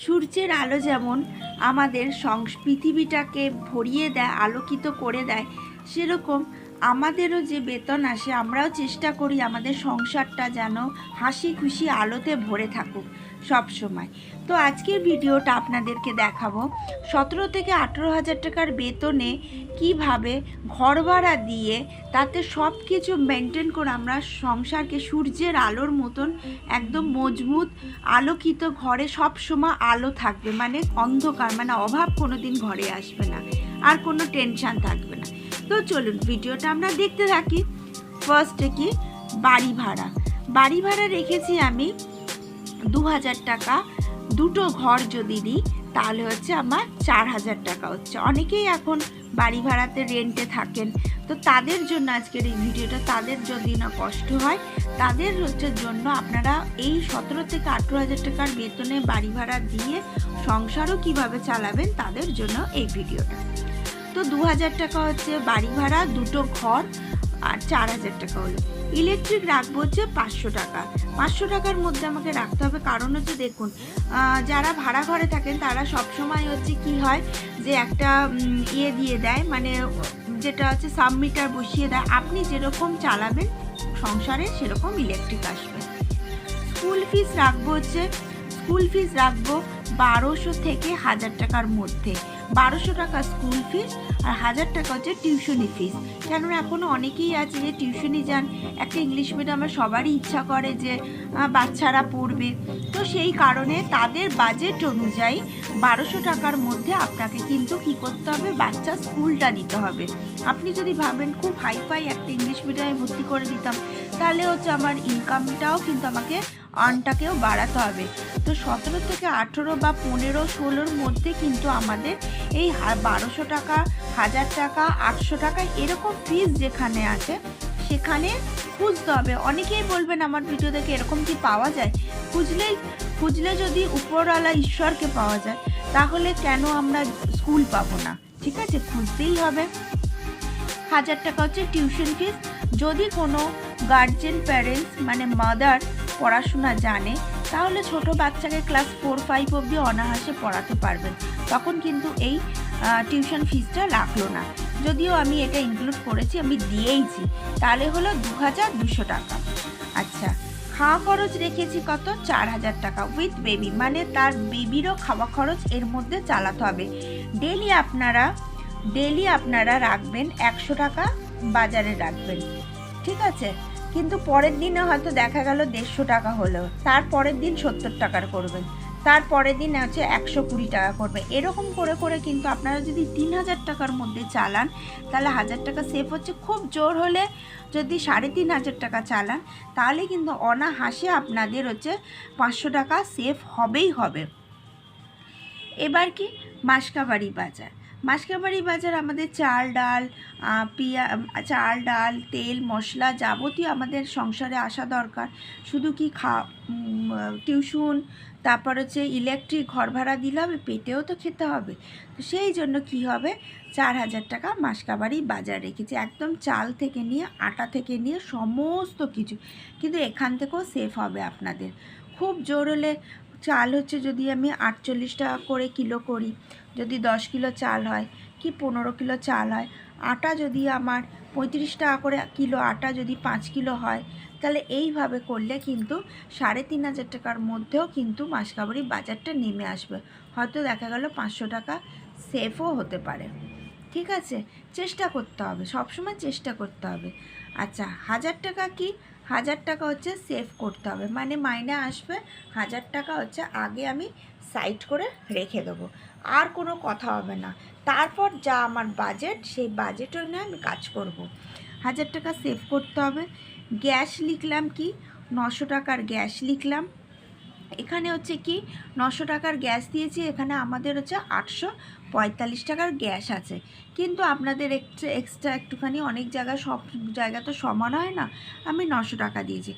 সূর্যের আলো যেমন আমাদের সংস পৃথিবীটাকে ভরিয়ে দেয় আলোকিত করে দেয় সেরকম আমাদেরও যে বেতন আসে, আমরাও চেষ্টা করি আমাদের সংসারটা যেন হাসি খুশি আলোতে ভরে থাকুক সব সময়। তো আজকের ভিডিওটা আপনাদেরকে দেখাবো, সতেরো থেকে আঠেরো হাজার টাকার বেতনে কীভাবে ঘর ভাড়া দিয়ে তাতে সব কিছু মেনটেন করে আমরা সংসারকে সূর্যের আলোর মতন একদম মজবুত, আলোকিত ঘরে সব সময় আলো থাকবে। মানে অন্ধকার মানে অভাব কোনো দিন ঘরে আসবে না। আর কোনো টেনশন থাকবে না। তো চলুন, ভিডিওটা আমরা দেখতে থাকি। ফার্স্টে কি? বাড়ি ভাড়া। বাড়ি ভাড়া রেখেছি আমি দু হাজার টাকা। দুটো ঘর যদি দিই, তাহলে হচ্ছে আমার চার হাজার টাকা হচ্ছে। অনেকেই এখন বাড়ি ভাড়াতে রেন্টে থাকেন। তো তাদের জন্য আজকের এই ভিডিওটা, তাদের যদি না কষ্ট হয়, তাদের হচ্ছে জন্য আপনারা এই সতেরো থেকে আঠেরো হাজার টাকার বেতনে বাড়ি ভাড়া দিয়ে সংসারও কীভাবে চালাবেন, তাদের জন্য এই ভিডিওটা। তো দু হাজার টাকা হচ্ছে বাড়ি ভাড়া, দুটো ঘর আর চার হাজার টাকা হলো। ইলেকট্রিক রাখব হচ্ছে পাঁচশো টাকা। পাঁচশো টাকার মধ্যে আমাকে রাখতে হবে। কারণ হচ্ছে দেখুন যারা ভাড়া ঘরে থাকেন, তারা সব সময় হচ্ছে কি হয় যে একটা ইয়ে দিয়ে দেয়। মানে যেটা হচ্ছে সাবমিটার বসিয়ে দেয়। আপনি যেরকম চালাবেন সংসারে, সেরকম ইলেকট্রিক আসবে। স্কুল ফিস রাখব হচ্ছে স্কুল ফিস রাখব বারোশো থেকে হাজার টাকার মধ্যে। বারোশো টাকা স্কুল ফিস আর হাজার টাকা হচ্ছে টিউশনি ফিস কেননা এখনও অনেকেই আছে যে টিউশনি যান। একটা ইংলিশ মিডিয়ামে সবারই ইচ্ছা করে যে বাচ্চারা পড়বে। তো সেই কারণে তাদের বাজেট অনুযায়ী বারোশো টাকার মধ্যে আপনাকে কিন্তু কি করতে হবে? বাচ্চা স্কুলটা দিতে হবে। আপনি যদি ভাবেন, খুব হাইফাই একটা ইংলিশ মিডিয়ামে ভর্তি করে দিতাম, তাহলে হচ্ছে আমার ইনকামটাও কিন্তু আমাকে আর্নটাকেও বাড়াতে হবে। তো সতেরো থেকে আঠেরো বা পনেরো, ষোলোর মধ্যে কিন্তু আমাদের এই বারোশো টাকা, হাজার টাকা, আটশো টাকা এরকম ফিস যেখানে আছে, সেখানে খুঁজতে হবে। অনেকেই বলবেন আমার ভিডিও দেখে এরকম কি পাওয়া যায়? খুঁজলেই খুঁজলে যদি উপরওয়ালা ঈশ্বরকে পাওয়া যায়, তাহলে কেন আমরা স্কুল পাবো না? ঠিক আছে? খুঁজতেই হবে। হাজার টাকা হচ্ছে টিউশন ফিস যদি কোনো গার্জেন প্যারেন্টস মানে মাদার পড়াশোনা জানে, তাহলে ছোট বাচ্চাকে ক্লাস ফোর ফাইভ অবধি অনায়াসে পড়াতে পারবেন। তখন কিন্তু এই টিউশন ফিসটা লাগল না। যদিও আমি এটা ইনক্লুড করেছি, আমি দিয়েইছি। তাহলে হলো দু হাজার দুশো টাকা। আচ্ছা খাওয়া খরচ রেখেছি কত? চার হাজার টাকা উইথ বেবি মানে তার বেবিরও খাওয়া খরচ এর মধ্যে চালাতে হবে। ডেলি আপনারা ডেলি আপনারা রাখবেন একশো টাকা, বাজারে রাখবেন। ঠিক আছে? কিন্তু পরের দিনে হয়তো দেখা গেল দেড়শো টাকা হলো। তার পরের দিন সত্তর টাকার করবেন। তার পরের দিন হচ্ছে একশো কুড়ি টাকা করবে। এরকম করে করে কিন্তু আপনারা যদি তিন হাজার টাকার মধ্যে চালান, তাহলে হাজার টাকা সেভ হচ্ছে। খুব জোর হলে যদি সাড়ে তিন হাজার টাকা চালান, তাহলে কিন্তু অনাহাসে আপনাদের হচ্ছে পাঁচশো টাকা সেভ হবেই হবে। এবার কি? মাসকাবাড়ি বাজার। মাসকাবাড়ি বাজার আমাদের চাল, ডাল পিয়া চাল, ডাল, তেল, মশলা যাবতীয় আমাদের সংসারে আসা দরকার। শুধু কি খা টিউশন, তারপর হচ্ছে ইলেকট্রিক ঘর ভাড়া দিলে হবে, পেটেও তো খেতে হবে। তো সেই জন্য কি হবে? চার হাজার টাকা মাসকাবাড়ি বাজার রেখেছি। একদম চাল থেকে নিয়ে, আটা থেকে নিয়ে সমস্ত কিছু। কিন্তু এখান থেকেও সেফ হবে আপনাদের। খুব জোর হলে চাল হচ্ছে যদি আমি আটচল্লিশ টাকা করে কিলো করি, যদি দশ কিলো চাল হয় কি পনেরো কিলো চাল হয়? আটা যদি আমার পঁয়ত্রিশ টাকা করে কিলো, আটা যদি পাঁচ কিলো হয়, তাহলে এইভাবে করলে কিন্তু সাড়ে তিন হাজার টাকার মধ্যেও কিন্তু মাসকাবাড়ি বাজারটা নেমে আসবে। হয়তো দেখা গেল পাঁচশো টাকা সেফও হতে পারে। ঠিক আছে? চেষ্টা করতে হবে, সবসময় চেষ্টা করতে হবে। আচ্ছা হাজার টাকা কি হাজার টাকা হচ্ছে সেভ করতে হবে। মানে মাইনে আসবে, হাজার টাকা হচ্ছে আগে আমি সাইড করে রেখে দেবো। আর কোনো কথা হবে না। তারপর যা আমার বাজেট সেই বাজেট নিয়ে আমি কাজ করব। হাজার টাকা সেভ করতে হবে। গ্যাস লিখলাম কি? নশো টাকার গ্যাস লিখলাম। এখানে হচ্ছে কি নশো টাকার গ্যাস দিয়েছি, এখানে আমাদের হচ্ছে আটশো পঁয়তাল্লিশ টাকার গ্যাস আছে। কিন্তু আপনাদের একটু এক্সট্রা একটুখানি অনেক জায়গায় সব জায়গা তো সমান হয় না, আমি নশো টাকা দিয়েছি।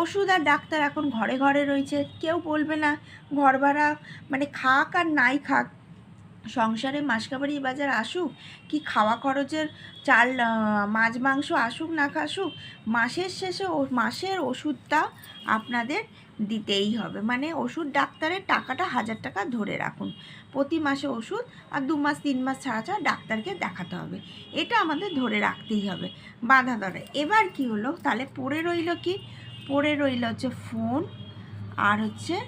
ওষুধ আর ডাক্তার এখন ঘরে ঘরে রয়েছে, কেউ বলবে না, ঘর ভাড়া মানে খাক আর নাই খাক, সংসারে মাসকাবাড়ি বাজার আসুক, কি খাওয়া খরচের চাল মাছ মাংস আসুক না খাসুক মাসের শেষে মাসের ওষুধটা আপনাদের দিতেই হবে। মানে ওষুধ ডাক্তারের টাকাটা হাজার টাকা ধরে রাখুন। প্রতি মাসে ওষুধ আর দু মাস, তিন মাস ছাড়া ছাড়া ডাক্তারকে দেখাতে হবে। এটা আমাদের ধরে রাখতেই হবে। বাধা ধরে। এবার কি হলো? তাহলে পড়ে রইল কি? পড়ে রইল হচ্ছে ফোন আর হচ্ছে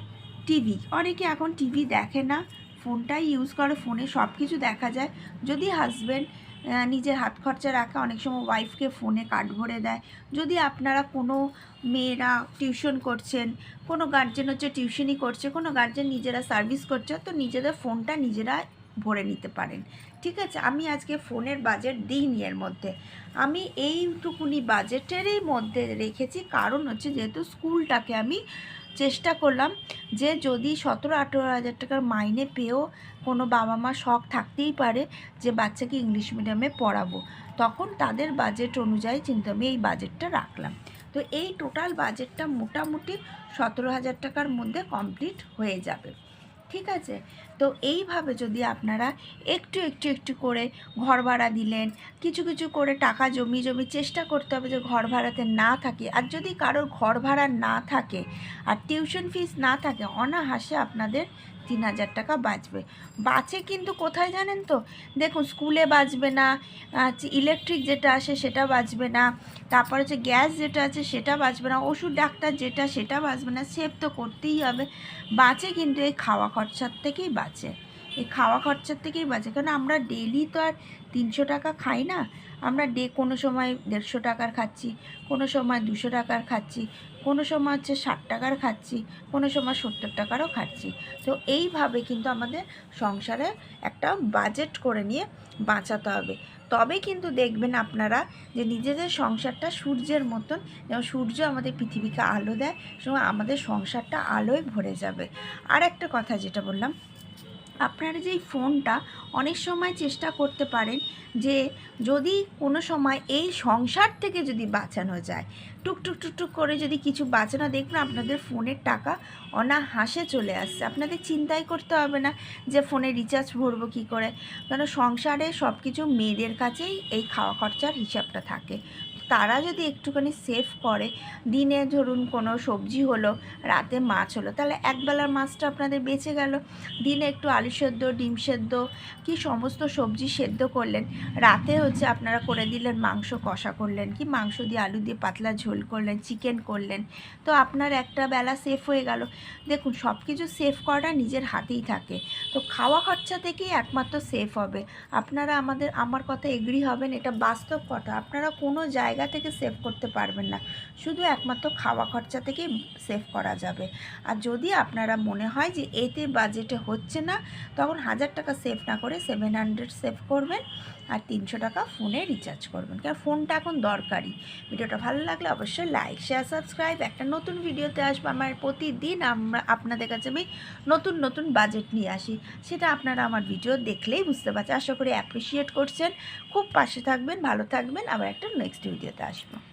টিভি। অনেকে এখন টিভি দেখে না। ফোনটাই ইউজ করে। ফোনে সব কিছু দেখা যায়। যদি হাজব্যান্ড নিজের হাত খরচা রাখে, অনেক সময় ওয়াইফকে ফোনে কার্ড ভরে দেয়। যদি আপনারা কোনো মেয়েরা টিউশন করছেন, কোনো গার্জেন হচ্ছে টিউশনই করছে, কোনো গার্জেন নিজেরা সার্ভিস করছে, তো নিজেদের ফোনটা নিজেরা ভরে নিতে পারেন। ঠিক আছে? আমি আজকে ফোনের বাজেট দিইনি এর মধ্যে। আমি এইটুকুনি বাজেটেরই মধ্যে রেখেছি। কারণ হচ্ছে যেহেতু স্কুলটাকে আমি চেষ্টা করলাম যে যদি সতেরো, আঠেরো হাজার টাকার মাইনে পেয়েও কোনো বাবা মা শখ থাকতেই পারে যে বাচ্চাকে ইংলিশ মিডিয়ামে পড়াবো। তখন তাদের বাজেট অনুযায়ী চিন্তা আমি এই বাজেটটা রাখলাম। তো এই টোটাল বাজেটটা মোটামুটি সতেরো হাজার টাকার মধ্যে কমপ্লিট হয়ে যাবে। ঠিক আছে? তো এইভাবে যদি আপনারা একটু একটু একটু করে ঘর ভাড়া দিলেন, কিছু কিছু করে টাকা জমি জমি চেষ্টা করতে হবে যে ঘর ভাড়াতে না থাকে। আর যদি কারোর ঘর ভাড়া না থাকে, আর টিউশন ফিস না থাকে, অনাহাসে আপনাদের তিন হাজার টাকা বাঁচবে। বাঁচে কিন্তু কোথায় জানেন তো? দেখুন, স্কুলে বাঁচবে না ইলেকট্রিক যেটা আসে সেটা বাঁচবে না, তারপর হচ্ছে গ্যাস যেটা আছে সেটা বাঁচবে না, ওষুধ, ডাক্তার যেটা, সেটা বাঁচবে না সেভ তো করতেই হবে। বাঁচে কিন্তু এই খাওয়া খরচার থেকেই বাঁচে। এই খাওয়া খরচার থেকেই বাঁচে। কারণ আমরা ডেলি তো আর তিনশো টাকা খাই না? আমরা ডে কোনো সময় দেড়শো টাকার খাচ্ছি, কোনো সময় দুশো টাকার খাচ্ছি, কোনো সময় হচ্ছে ষাট টাকার খাচ্ছি, কোনো সময় সত্তর টাকারও খাচ্ছি। তো এইভাবে কিন্তু আমাদের সংসারে একটা বাজেট করে নিয়ে বাঁচাতে হবে। তবে কিন্তু দেখবেন আপনারা যে নিজেদের সংসারটা সূর্যের মতন, যেমন সূর্য আমাদের পৃথিবীকে আলো দেয় সময় আমাদের সংসারটা আলোয় ভরে যাবে। আর একটা কথা যেটা বললাম আপনারা যেই ফোনটা অনেক সময় চেষ্টা করতে পারেন যে যদি কোনো সময় এই সংসার থেকে যদি বাঁচানো যায় টুকটুক টুকটুক করে যদি কিছু বাঁচানো দেখবেন আপনাদের ফোনের টাকা অনাহাসে চলে আসছে। আপনাদের চিন্তাই করতে হবে না যে ফোনে রিচার্জ ভরবো কী করে কারণ সংসারে সব কিছু মেয়েদের কাছেই এই খাওয়া খরচার হিসাবটা থাকে। তারা যদি একটুখানি সেভ করে, দিনে ধরুন কোনো সবজি হলো, রাতে মাছ হলো, তাহলে একবেলার মাছটা আপনাদের বেঁচে গেল। দিনে একটু আলু সেদ্ধ, ডিম সেদ্ধ, কি সমস্ত সবজি সেদ্ধ করলেন। রাতে হচ্ছে আপনারা করে দিলেন মাংস কষা করলেন, কি মাংস দিয়ে আলু দিয়ে পাতলা ঝোল করলেন, চিকেন করলেন। তো আপনার একটা বেলা সেফ হয়ে গেল। দেখুন সব কিছু সেফ করাটা নিজের হাতেই থাকে। তো খাওয়া খরচা থেকেই একমাত্র সেফ হবে। আপনারা আমাদের, আমার কথা এগ্রি হবেন, এটা বাস্তব কথা। আপনারা কোনো জায়গা থেকে সেভ করতে পারবেন না। শুধু একমাত্র খাওয়া খরচা থেকেই সেভ করা যাবে। আর যদি আপনারা মনে হয় যে এতে বাজেটে হচ্ছে না, তখন হাজার টাকা সেভ না করে সেভেন হান্ড্রেড সেভ করবেন আর তিনশো টাকা ফোনে রিচার্জ করবেন। কারণ ফোনটা এখন দরকারি। ভিডিওটা ভালো লাগলে অবশ্যই লাইক শেয়ার সাবস্ক্রাইব একটা নতুন ভিডিওতে আসব আমার প্রতিদিন আমরা আপনাদের কাছে আমি নতুন নতুন বাজেট নিয়ে আসি। সেটা আপনারা আমার ভিডিও দেখলেই বুঝতে পারছেন। আশা করি অ্যাপ্রিসিয়েট করছেন। খুব পাশে থাকবেন, ভালো থাকবেন। আবার একটা নেক্সট ভিডিওতে আসব